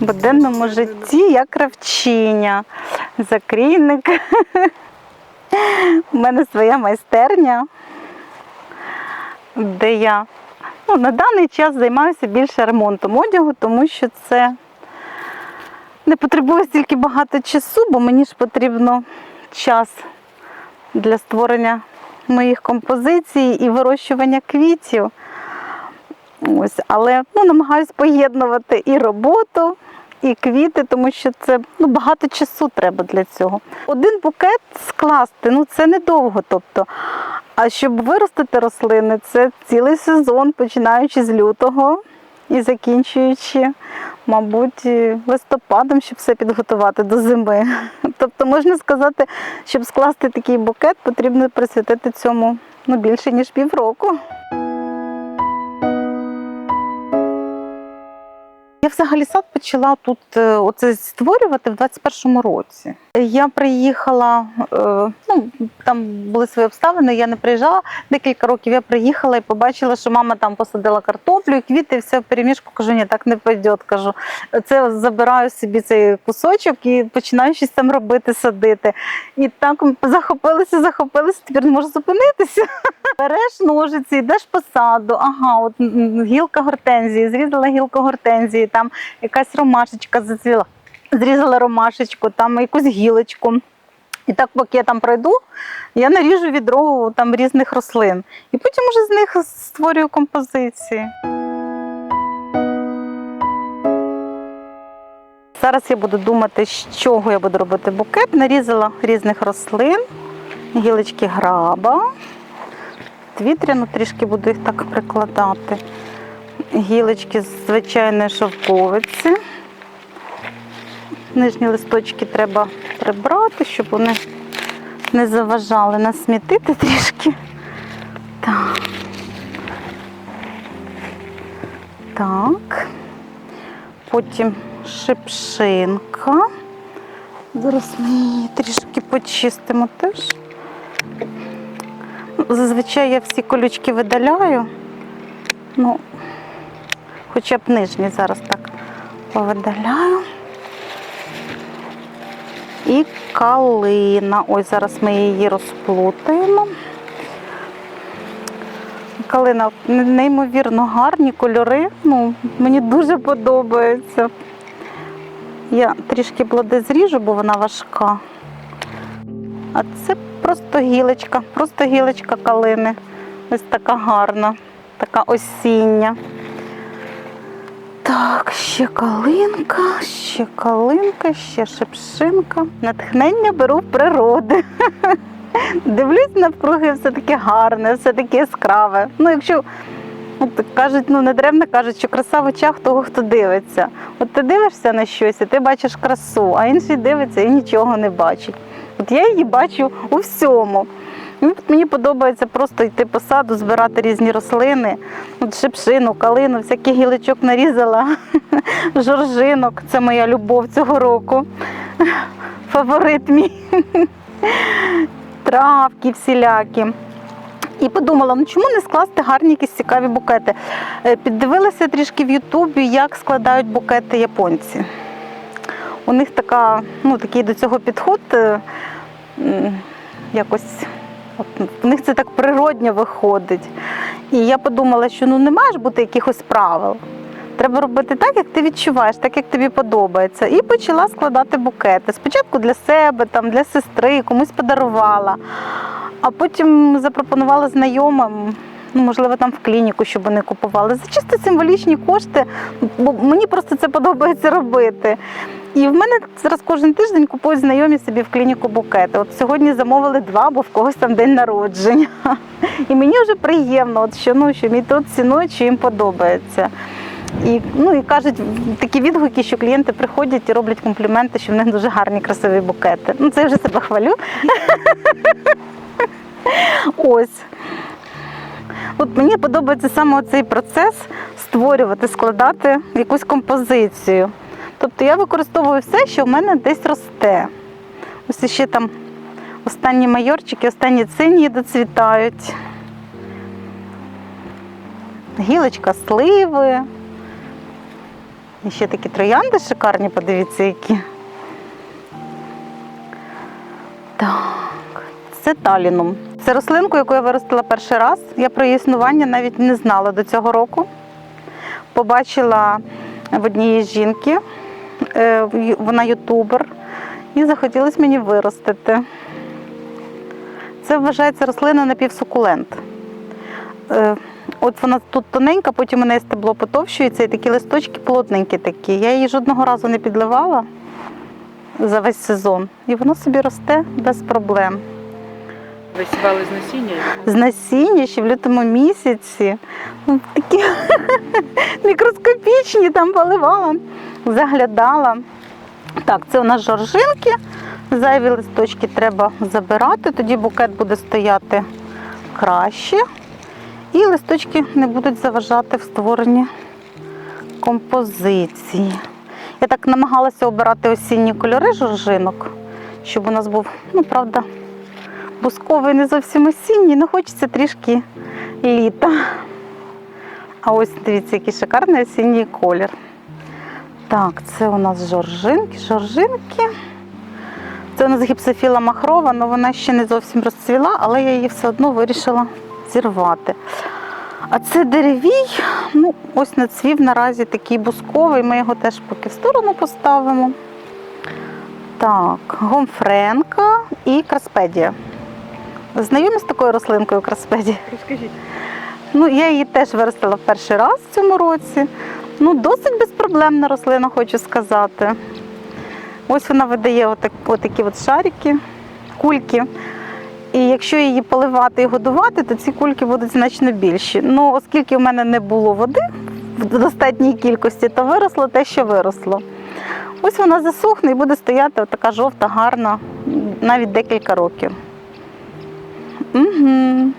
В буденному житті я кравчиня, закрійник. У мене своя майстерня, де я ну, на даний час займаюся більше ремонтом одягу, тому що це не потребує стільки багато часу, бо мені ж потрібно час для створення моїх композицій і вирощування квітів. Ось, але ну, намагаюсь поєднувати і роботу, і квіти, тому що це ну, багато часу треба для цього. Один букет скласти ну це недовго. Тобто, а щоб виростити рослини, це цілий сезон, починаючи з лютого і закінчуючи, мабуть, листопадом, щоб все підготувати до зими. Тобто, можна сказати, щоб скласти такий букет, потрібно присвятити цьому ну, більше ніж півроку. Я взагалі сад почала тут е, оце створювати в 21-му році. Я приїхала, е, ну там були свої обставини, я не приїжджала декілька років. Я приїхала і побачила, що мама там посадила картоплю, квіти, і все в переміжку. Кажу, ні, так не пойде. Кажу, це забираю собі цей кусочок і починаю щось там робити, садити. І так захопилася, захопилася, тепер не можу зупинитися. Береш ножиці, йдеш по саду, ага, от гілка гортензії, зрізала гілку гортензії, там якась ромашечка зацвіла, зрізала ромашечку, там якусь гілочку. І так, поки я там пройду, я наріжу відро там різних рослин. І потім уже з них створюю композиції. Зараз я буду думати, з чого я буду робити букет. Нарізала різних рослин, гілочки граба. Вітряно трішки буду їх так прикладати. Гілочки з звичайної шовковиці. Нижні листочки треба прибрати, щоб вони не заважали насмітити трішки. Так. Так. Потім шипшинка. Зараз ми її трішки почистимо теж. Ну, Зазвичай я всі колючки видаляю. Ну, хоча б нижні зараз так повидаляю. І калина. Ось зараз ми її розплутаємо. Калина неймовірно гарні кольори. Ну, мені дуже подобається. Я трішки плоди зріжу, бо вона важка. А це просто гілочка, просто гілочка калини. Ось така гарна, така осіння. Так, ще калинка, ще калинка, ще шипшинка. Натхнення беру природи. Дивлюсь навкруги, все таке гарне, все таке яскраве. Ну, якщо от, кажуть, ну не древно кажуть, що краса в очах того, хто дивиться. От ти дивишся на щось, і ти бачиш красу, а інший дивиться і нічого не бачить. От я її бачу у всьому. От Мені подобається просто йти по саду, збирати різні рослини, от шипшину, калину, всяких гілочок нарізала, жоржинок. Це моя любов цього року. Фаворит мій. Травки всілякі. І подумала, ну чому не скласти гарні якісь цікаві букети. Е, Піддивилася трішки в Ютубі, як складають букети японці. У них така, ну, такий до цього підход е, якось. У них це так природньо виходить. І я подумала, що ну не має ж бути якихось правил. Треба робити так, як ти відчуваєш, так як тобі подобається. І почала складати букети. Спочатку для себе, там, для сестри, комусь подарувала, а потім запропонувала знайомим. Ну, можливо, там в клініку, щоб вони купували за чисто символічні кошти, бо мені просто це подобається робити. І в мене зараз кожен тиждень купують знайомі собі в клініку букети. От сьогодні замовили два, бо в когось там день народження. І мені вже приємно, от що ну що мій тот цінують, що їм подобається. І ну і кажуть такі відгуки, що клієнти приходять і роблять компліменти, що в них дуже гарні красиві букети. Ну це я вже себе хвалю. Ось. От мені подобається саме цей процес створювати, складати якусь композицію. Тобто я використовую все, що в мене десь росте. Ось ще там Останні майорчики, останні цинії доцвітають. Гілочка сливи. І ще такі троянди шикарні, подивіться, які. Так, це талінум. Це рослинку, яку я виростила перший раз. Я про її існування навіть не знала до цього року. Побачила в однієї жінки, вона ютубер, і захотілося мені виростити. Це вважається рослина напівсукулент. Е, От вона тут тоненька, потім у неї стебло потовщується, і такі листочки плотненькі такі. Я її жодного разу не підливала за весь сезон. І воно собі росте без проблем. Висівали з насіння. З насіння ще в лютому місяці. Ну, Такі мікроскопічні там поливала, заглядала. Так, це у нас жоржинки. Зайві листочки треба забирати, тоді букет буде стояти краще. І листочки не будуть заважати в створенні композиції. Я так намагалася обирати осінні кольори жоржинок, щоб у нас був, ну, правда, бусковий не зовсім осінній, але хочеться трішки літа. А ось дивіться, який шикарний осінній колір. Так, це у нас жоржинки, жоржинки. Це у нас гіпсофіла махрова, але вона ще не зовсім розцвіла, але я її все одно вирішила зірвати. А це деревій, ну, ось нацвів наразі такий бусковий, ми його теж поки в сторону поставимо. Так, гомфренка і краспедія. Знайомі з такою рослинкою краспедія? Розкажіть. Ну, я її теж виростила в перший раз в цьому році. Ну, досить безпроблемна рослина, хочу сказати. Ось вона видає отак, отакі от шарики, кульки. І якщо її поливати і годувати, то ці кульки будуть значно більші. Ну, оскільки в мене не було води в достатній кількості, то виросло те, що виросло. Ось вона засохне і буде стояти така жовта, гарна, навіть декілька років. Угу.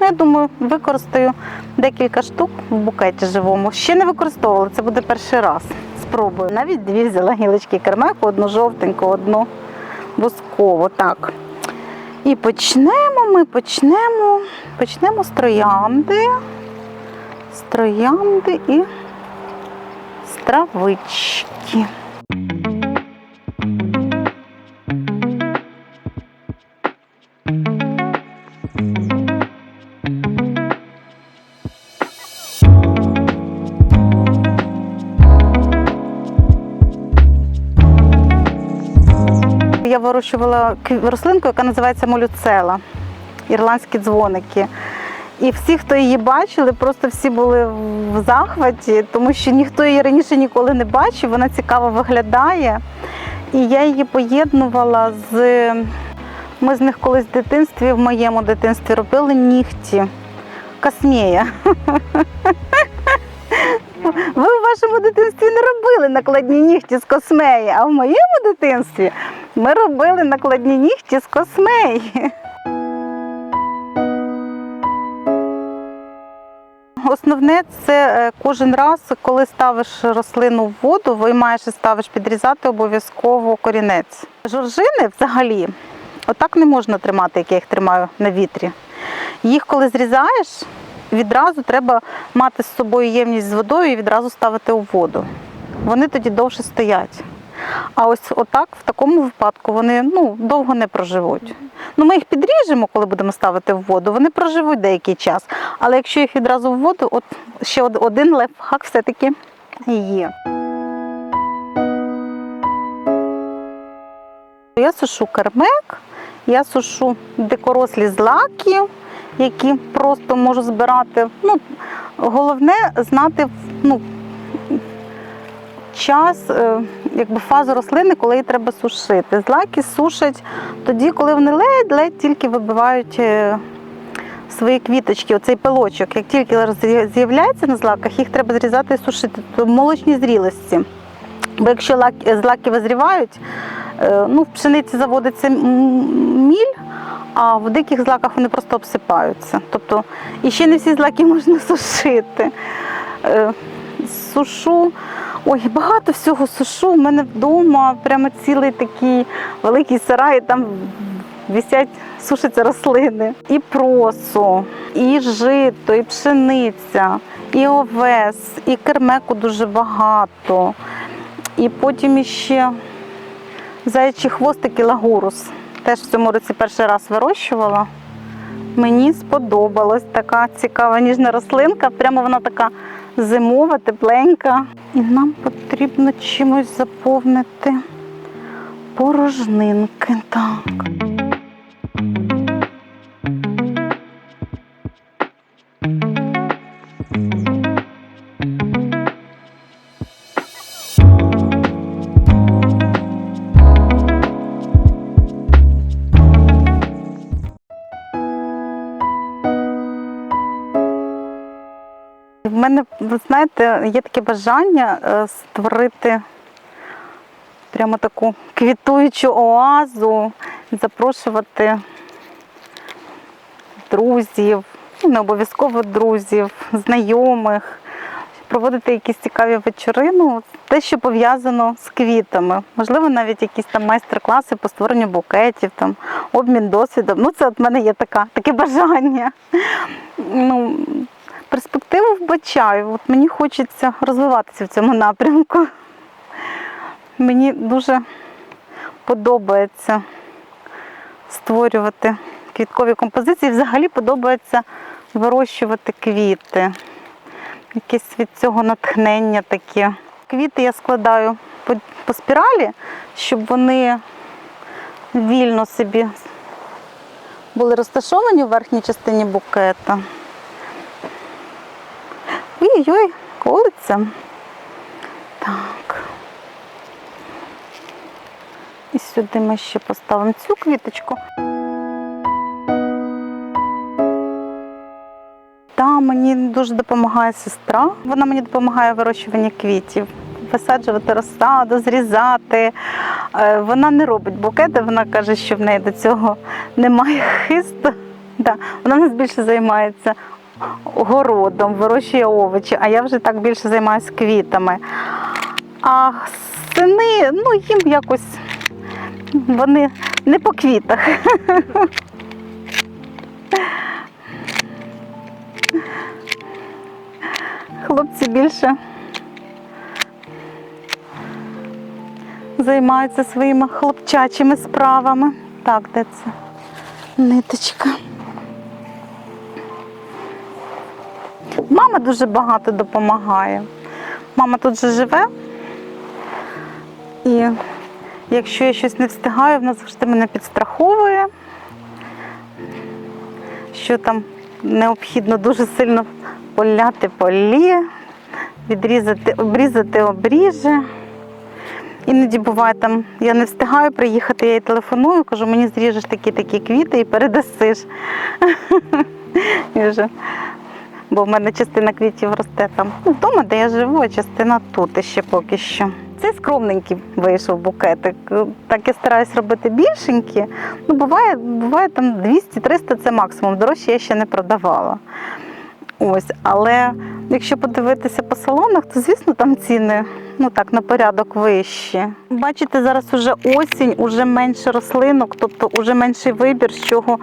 Ну, я думаю, використаю декілька штук в букеті живому. Ще не використовувала, це буде перший раз. Спробую. Навіть дві взяла гілочки кермеку, одну жовтеньку, одну бускову. Так. І почнемо ми почнемо, почнемо з троянди. З троянди і з травички. Я вирощувала рослинку, яка називається молюцела, ірландські дзвоники. І всі, хто її бачили, просто всі були в захваті, тому що ніхто її раніше ніколи не бачив, вона цікаво виглядає. І я її поєднувала з. Ми з них колись в дитинстві, в моєму дитинстві, робили нігті. Касмія. Ви в вашому дитинстві не робили накладні нігті з космеї, а в моєму дитинстві ми робили накладні нігті з космеї. Основне це е, кожен раз, коли ставиш рослину в воду, виймаєш і ставиш підрізати обов'язково корінець. Жоржини взагалі отак не можна тримати, як я їх тримаю на вітрі. Їх, коли зрізаєш, відразу треба мати з собою ємність з водою і відразу ставити у воду. Вони тоді довше стоять. А ось отак, в такому випадку, вони ну, довго не проживуть. Ну, ми їх підріжемо, коли будемо ставити в воду, вони проживуть деякий час. Але якщо їх відразу в воду, от ще од- один лайфхак все-таки є. Я сушу кермек, я сушу дикорослі злаки, які просто можу збирати. Ну, головне знати ну, час, е, якби фазу рослини, коли її треба сушити. Злаки сушать тоді, коли вони ледь-ледь тільки вибивають е, свої квіточки, оцей пилочок. Як тільки з'являється на злаках, їх треба зрізати і сушити. В молочній зрілості. Бо якщо злаки визрівають, е, ну, в пшениці заводиться міль, а в диких злаках вони просто обсипаються. Тобто, і ще не всі злаки можна сушити. Е, Сушу, ой, багато всього сушу. У мене вдома прямо цілий такий великий сарай, там висять, сушаться рослини. І просо, і жито, і пшениця, і овес, і кермеку дуже багато. І потім іще заячі хвостик і лагурус. Теж в цьому році перший раз вирощувала. Мені сподобалась така цікава ніжна рослинка. Прямо вона така зимова, тепленька. І нам потрібно чимось заповнити порожнинки. Так. В мене, ви знаєте, є таке бажання е, створити прямо таку квітуючу оазу, запрошувати друзів, ну, не обов'язково друзів, знайомих, проводити якісь цікаві вечори, ну, те, що пов'язано з квітами. Можливо, навіть якісь там майстер-класи по створенню букетів, там, обмін досвідом. Ну, це от в мене є така, таке бажання. Ну, перспективу вбачаю. От мені хочеться розвиватися в цьому напрямку. Мені дуже подобається створювати квіткові композиції. Взагалі подобається вирощувати квіти. Якесь від цього натхнення таке. Квіти я складаю по, по спіралі, щоб вони вільно собі були розташовані в верхній частині букета. Ой-ой, колиться. Так. І сюди ми ще поставимо цю квіточку. Та мені дуже допомагає сестра. Вона мені допомагає в вирощуванні квітів, висаджувати розсаду, зрізати. Е, Вона не робить букети, вона каже, що в неї до цього немає хисту. Да. Вона нас більше займається городом, вирощує овочі, а я вже так більше займаюся квітами. А сини, ну їм якось вони не по квітах. Хлопці більше займаються своїми хлопчачими справами. Так, де це? Ниточка. Мама дуже багато допомагає. Мама тут же живе. І якщо я щось не встигаю, вона завжди мене підстраховує, що там необхідно дуже сильно поляти полі, відрізати, обрізати обріже. Іноді буває там, я не встигаю приїхати, я їй телефоную, кажу, мені зріжеш такі-такі квіти і передасиш. бо в мене частина квітів росте там вдома, де я живу, а частина тут ще поки що. Це скромненький вийшов букетик. Так я стараюсь робити більшенькі. Ну, буває, буває там 200-300 це максимум. Дорожче я ще не продавала. Ось, але якщо подивитися по салонах, то звісно там ціни ну так на порядок вищі. Бачите, зараз уже осінь, уже менше рослинок, тобто уже менший вибір, з чого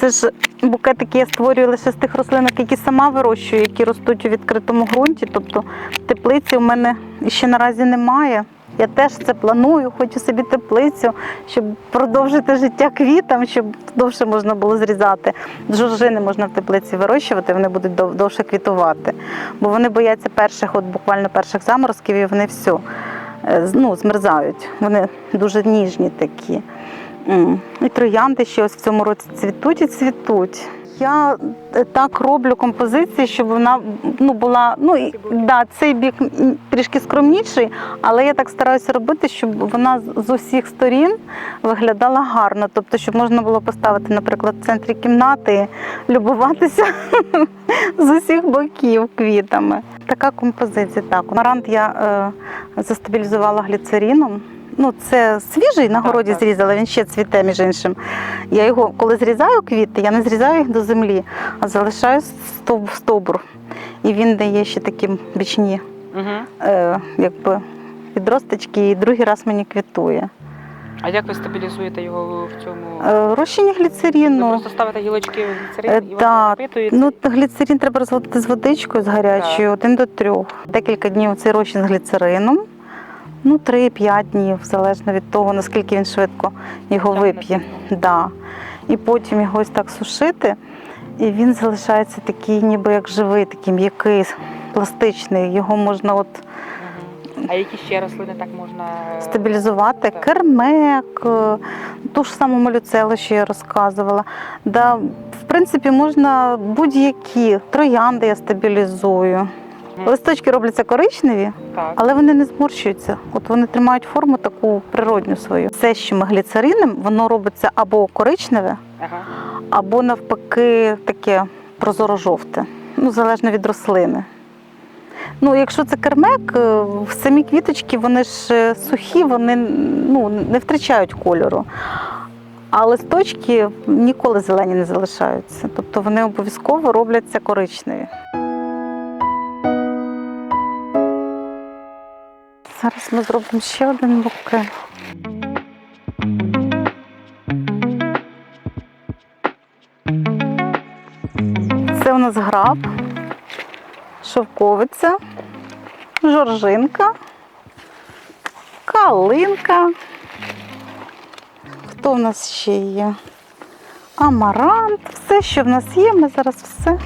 це ж букетики я створюю лише з тих рослинок, які сама вирощую, які ростуть у відкритому ґрунті. Тобто теплиці у мене ще наразі немає. Я теж це планую, хочу собі теплицю, щоб продовжити життя квітам, щоб довше можна було зрізати. Жоржини можна в теплиці вирощувати, вони будуть довше квітувати. Бо вони бояться перших, от буквально перших заморозків, і вони все ну, змерзають. Вони дуже ніжні такі. І троянди ще ось в цьому році цвітуть і цвітуть. Я е, так роблю композиції, щоб вона ну, була. Ну, да, цей бік трішки скромніший, але я так стараюся робити, щоб вона з- усіх сторін виглядала гарно. Тобто, щоб можна було поставити, наприклад, в центрі кімнати, любуватися з усіх боків квітами. Така композиція. Так, марант я е, застабілізувала гліцеріном. Ну, це свіжий на городі зрізала, він ще цвіте, між іншим. Я його, коли зрізаю квіти, я не зрізаю їх до землі, а залишаю стовб, стовбур. І він дає ще такі бічні Угу. е, якби, відросточки, і другий раз мені квітує. А як ви стабілізуєте його в цьому? Е, Розчині Ви гліцеріну. просто ставите гілочки в Е, гліцерин і воно да, напитується? Ну, гліцерин треба розводити з водичкою з гарячою, один до трьох. Декілька днів цей розчин з гліцерином. Ну, 3-5 днів, залежно від того, наскільки він швидко його вип'є. Да. І потім його ось так сушити, і він залишається такий, ніби як живий, такий м'який, пластичний. Його можна от А які ще рослини так можна е, стабілізувати. Так. Кермек, е, ту ж саму малюцелу, що я розказувала. Да, в принципі, можна будь-які троянди я стабілізую. Листочки робляться коричневі, Так. але вони не зморщуються. От вони тримають форму таку природню свою. Все, що ми гліцеринем, воно робиться або коричневе, Ага. або навпаки таке прозоро-жовте. Ну, залежно від рослини. Ну, якщо це кермек, е, самі квіточки вони ж е, сухі, вони ну, не втрачають кольору. А листочки ніколи зелені не залишаються. Тобто вони обов'язково робляться коричневі. Зараз ми зробимо ще один букет. Це у нас граб, шовковиця, жоржинка, калинка. Хто в нас ще є? Амарант. Все, що в нас є, ми зараз все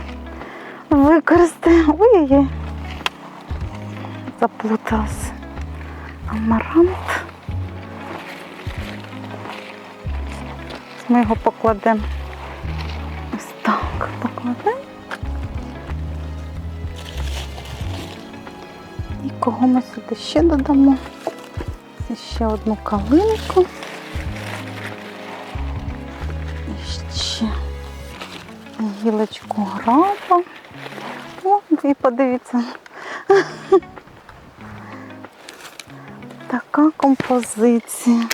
використаємо. Ой-ой-ой. Заплуталась. Амарант. Ми його покладемо. Ось так покладемо. І кого ми сюди ще додамо? Ще одну калинку. І ще гілочку граба. О, і подивіться. Така композиція.